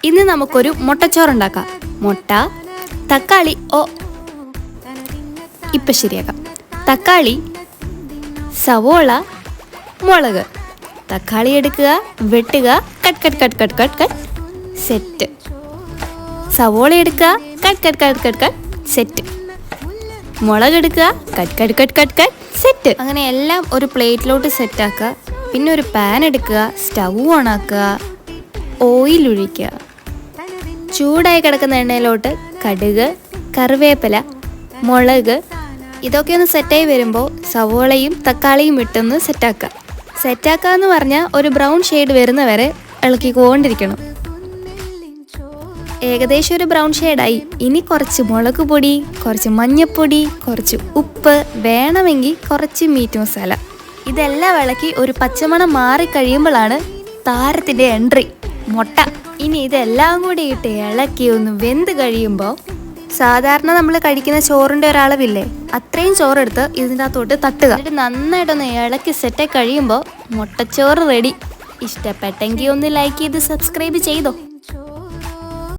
ഇന്ന് നമുക്കൊരു മുട്ടച്ചോറുണ്ടാക്കാം മുട്ട തക്കാളി ഓ ഇപ്പം ശരിയാക്കാം തക്കാളി സവോള മുളക് തക്കാളി എടുക്കുക വെട്ടുക cut cut cut cut cut cut set സവോള എടുക്കുക cut cut cut cut cut set മുളക് എടുക്കുക cut cut cut cut cut set അങ്ങനെ എല്ലാം ഒരു പ്ലേറ്റിലോട്ട് സെറ്റാക്കുക പിന്നെ ഒരു പാൻ എടുക്കുക സ്റ്റൗ ഓണാക്കുക ഓയിൽ ഒഴിക്കുക ചൂടായി കിടക്കുന്ന എണ്ണയിലോട്ട് കടുക് കറിവേപ്പില മുളക് ഇതൊക്കെ ഒന്ന് സെറ്റായി വരുമ്പോൾ സവോളയും തക്കാളിയും ഇട്ടൊന്ന് സെറ്റാക്കുക സെറ്റാക്കുക എന്ന് പറഞ്ഞാൽ ഒരു ബ്രൗൺ ഷെയ്ഡ് വരുന്നവരെ ഇളക്കിക്കൊണ്ടിരിക്കണം. ഏകദേശം ഒരു ബ്രൗൺ ഷെയ്ഡായി ഇനി കുറച്ച് മുളക് പൊടി കുറച്ച് മഞ്ഞൾപ്പൊടി കുറച്ച് ഉപ്പ് വേണമെങ്കിൽ കുറച്ച് മീറ്റ് മസാല ഇതെല്ലാം ഇളക്കി ഒരു പച്ചമണം മാറിക്കഴിയുമ്പോഴാണ് താരത്തിന്റെ എൻട്രി മുട്ട. ഇനി ഇതെല്ലാം കൂടി ഇട്ട് ഇളക്കി ഒന്ന് വെന്ത് കഴിയുമ്പോൾ സാധാരണ നമ്മൾ കഴിക്കുന്ന ചോറിന്റെ ഒരളവില്ലേ? അത്രയും ചോറെടുത്ത് ഇതിന്റെ അകത്തോട്ട് തട്ടുക. എന്നിട്ട് നന്നായിട്ടൊന്ന് ഇളക്കി സെറ്റായി കഴിയുമ്പോൾ മുട്ടച്ചോറ് റെഡി ഇഷ്ടപ്പെട്ടെങ്കിൽ ഒന്ന് ലൈക്ക് ചെയ്ത് സബ്സ്ക്രൈബ് ചെയ്തോ.